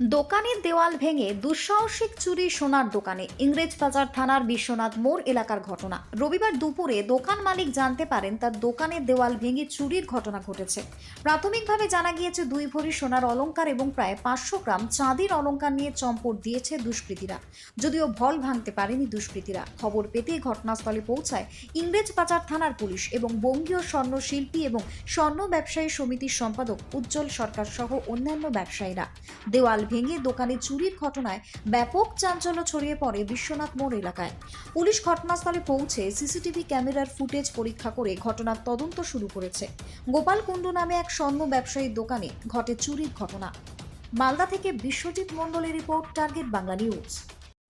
দোকানের দেওয়াল ভেঙে দুঃসাহসিক চুরি সোনার দোকানে। ইংরেজ বাজার থানার বিশ্বনাথ মোড় এলাকার ঘটনা। রবিবার দুপুরে দোকান মালিক জানতে পারেন তার দোকানের দেওয়াল ভেঙে চুরির ঘটনা ঘটেছে। প্রাথমিকভাবে জানা গিয়েছে, দুই ভরি সোনার অলংকার এবং প্রায় পাঁচশো গ্রাম চাঁদির অলংকার নিয়ে চম্পট দিয়েছে দুষ্কৃতীরা। যদিও ভল ভাঙতে পারেনি দুষ্কৃতীরা। খবর পেতেই ঘটনাস্থলে পৌঁছায় ইংরেজ বাজার থানার পুলিশ এবং বঙ্গীয় স্বর্ণ শিল্পী এবং স্বর্ণ ব্যবসায়ী সমিতির সম্পাদক উজ্জ্বল সরকার সহ অন্যান্য ব্যবসায়ীরা। দেওয়াল ভেঙে দোকানে চুরির ঘটনায় ব্যাপক চাঞ্চল্য ছড়িয়ে পড়ে বিশ্বনাথ মোড় এলাকায়। পুলিশ ঘটনাস্থলে পৌঁছে সিসিটিভি ক্যামেরার ফুটেজ পরীক্ষা করে ঘটনার তদন্ত শুরু করেছে। গোপাল কুণ্ডু নামে এক স্বর্ণ ব্যবসায়ীর দোকানে ঘটে চুরির ঘটনা। মালদা থেকে বিশ্বজিৎ মণ্ডলের report, target Bangla news.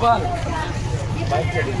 Gopal timing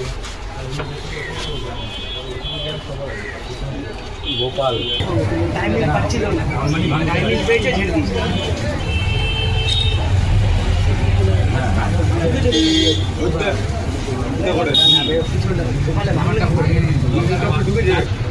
হ্যাঁ, কম বেরিয়ে যাবে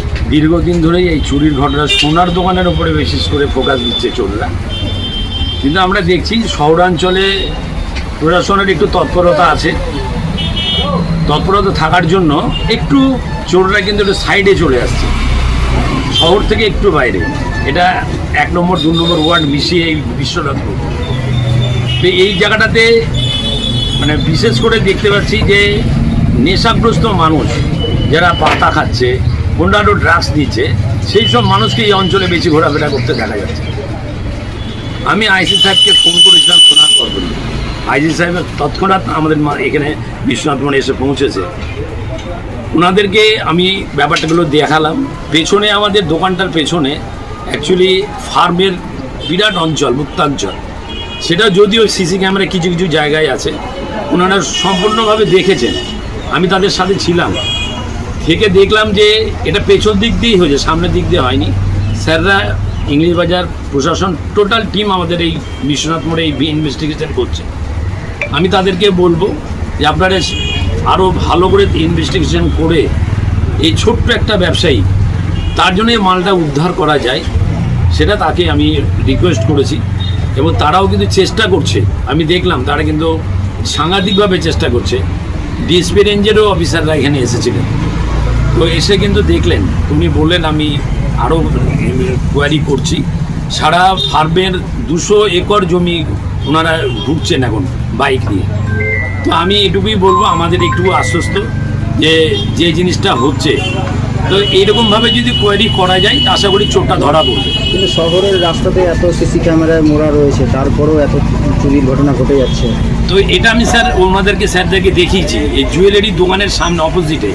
দীর্ঘদিন ধরেই এই চুরির ঘটনা সোনার দোকানের উপরে বিশেষ করে ফোকাস দিচ্ছে চোররা। কিন্তু আমরা দেখছি শহরাঞ্চলে প্রশাসনের একটু তৎপরতা আছে। তৎপরতা থাকার জন্য একটু চোররা কিন্তু একটু সাইডে চলে আসছে। শহর থেকে একটু বাইরে। এটা এক নম্বর, দু নম্বর ওয়ার্ড মিশিয়ে এই বিশ্বনাথপুর তো এই জায়গাটাতে মানে বিশেষ করে দেখতে পাচ্ছি যে নেশাগ্রস্ত মানুষ যারা পাতা খাচ্ছে অন্যান্য ড্রাগস নিচ্ছে সেই সব মানুষকে এই অঞ্চলে বেশি ঘোরাফেরা করতে দেখা যাচ্ছে। আমি আইসি সাহেবকে ফোন করেছিলাম, শোনার পর আইসি সাহেব তৎক্ষণাৎ আমাদের এখানে বিশ্বনাথ মনে এসে পৌঁছেছে। ওনাদেরকে আমি ব্যাপারটাগুলো দেখালাম। পেছনে আমাদের দোকানটার পেছনে অ্যাকচুয়ালি ফার্মের বিরাট অঞ্চল মুক্তাঞ্চল সেটা যদিও সিসি ক্যামেরা কিছু কিছু জায়গায় আছে, ওনারা সম্পূর্ণভাবে দেখেছেন। আমি তাদের সাথে ছিলাম। থেকে দেখলাম যে এটা পেছন দিক দিয়েই হয়েছে, সামনের দিক দিয়ে হয়নি। স্যাররা ইংলিশ বাজার প্রশাসন টোটাল টিম আমাদের এই বিশ্বনাথ মোড়ে এই ইনভেস্টিগেশন করছে। আমি তাদেরকে বলব যে আপনারা আরও ভালো করে ইনভেস্টিগেশন করে এই ছোট্ট একটা ব্যবসায়ী, তার জন্য মালটা উদ্ধার করা যায়, সেটা তাকে আমি রিকোয়েস্ট করেছি। এবং তারাও কিন্তু চেষ্টা করছে, আমি দেখলাম তারা কিন্তু সাংঘাতিকভাবে চেষ্টা করছে। ডিএসপি রেঞ্জেরও অফিসাররা এখানে এসেছিলেন। তো এসে কিন্তু দেখলেন উনি বললেন আমি আরও কোয়ারি করছি। সারা ফার্মের দুশো একর জমি ওনারা ঘুরছেন এখন বাইক নিয়ে। তো আমি এটুকুই বলব আমাদের একটু আশ্বস্ত যে যে জিনিসটা হচ্ছে। তো এইরকমভাবে যদি কোয়ারি করা যায় আশা করি চোরটা ধরা পড়বে। কিন্তু শহরের রাস্তাতে এত সিসি ক্যামেরায় মোড়া রয়েছে তারপরেও এত চুরির ঘটনা ঘটে যাচ্ছে। তো এটা আমি স্যার ওনাদেরকে স্যারদেরকে দেখিয়েছি। এই জুয়েলারি দোকানের সামনে অপোজিটে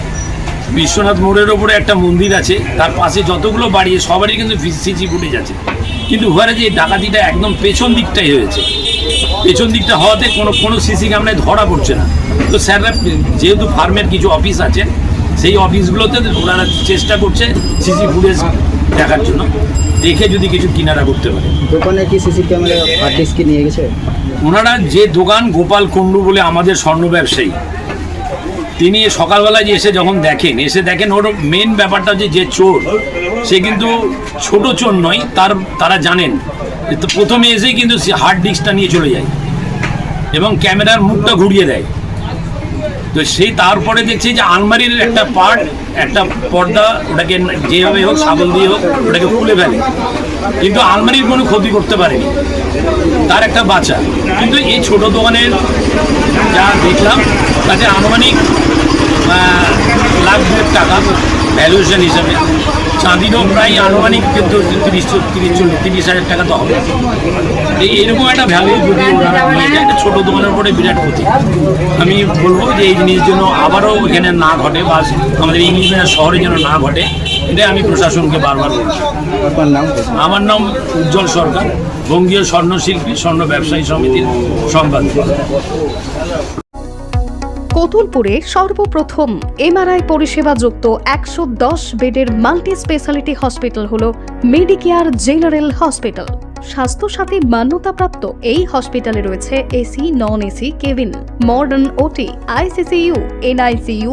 বিশ্বনাথ মোড়ের ওপরে একটা মন্দির আছে তার পাশে যতগুলো বাড়ি সবারই কিন্তু সিসি ফুটেজ আছে। কিন্তু হয়ে যে ডাকাতিটা একদম পেছন দিকটাই হয়েছে। পেছন দিকটা হওয়াতে কোনো কোনো সিসি ক্যামেরায় ধরা পড়ছে না। তো স্যাররা যেহেতু ফার্মের কিছু অফিস আছে সেই অফিসগুলোতে ওনারা চেষ্টা করছে সিসি ফুটেজ দেখার জন্য। দেখে যদি কিছু কিনারা করতে পারে। দোকানে কি সিসি ক্যামেরা হার্ড ডিস্ক নিয়ে গেছে? ওনারা যে দোকান গোপাল কুণ্ডু বলে আমাদের স্বর্ণ ব্যবসায়ী তিনি সকালবেলায় এসে যখন দেখেন, এসে দেখেন ওর মেন ব্যাপারটা হচ্ছে যে চোর, সে কিন্তু ছোট চোর নয়, তার, তারা জানেন। তো প্রথমে এসেই কিন্তু সে হার্ড ডিস্কটা নিয়ে চলে যায় এবং ক্যামেরার মুখটা ঘুরিয়ে দেয়। তো সেই তারপরে দেখছি যে আলমারির একটা পার্ট একটা পর্দা ওটাকে যেভাবে হোক সাবল দিয়ে হোক, ওটাকে খুলে ফেলে। কিন্তু আলমারির কোনো ক্ষতি করতে পারেনি। তার একটা বাচ্চা। কিন্তু এই ছোট দোকানের যা দেখলাম, তাতে আনুমানিক লাখ টাকা ভ্যালুয়েশন হিসাবে। চাঁদিরও প্রায় আনুমানিক কিন্তু তিরিশ তিরিশ তিরিশ হাজার টাকা তো হবে। এরকম একটা ভ্যালু যদি যায় ছোটো দোকানের উপরে বিরাট ক্ষতি। আমি বলব যে এই জিনিস যেন আবারও এখানে না ঘটে, বা আমাদের ইংলিশ শহরে যেন না ঘটে। এটা আমি প্রশাসনকে বারবার বলছি। আপনার নাম? আমার নাম উজ্জ্বল সরকার বঙ্গীয় স্বর্ণশিল্পী স্বর্ণ ব্যবসায়ী সমিতির সম্পাদক। কতুলপুরে সর্বপ্রথম এমআরআই পরিষেবা যুক্ত একশো দশ বেডের মাল্টি স্পেশালিটি হসপিটাল হল মেডিকেয়ার জেনারেল হসপিটাল। স্বাস্থ্যসাথী মান্যতাপ্রাপ্ত এই হসপিটালে রয়েছে AC non AC cabin modern OT ICCU NICU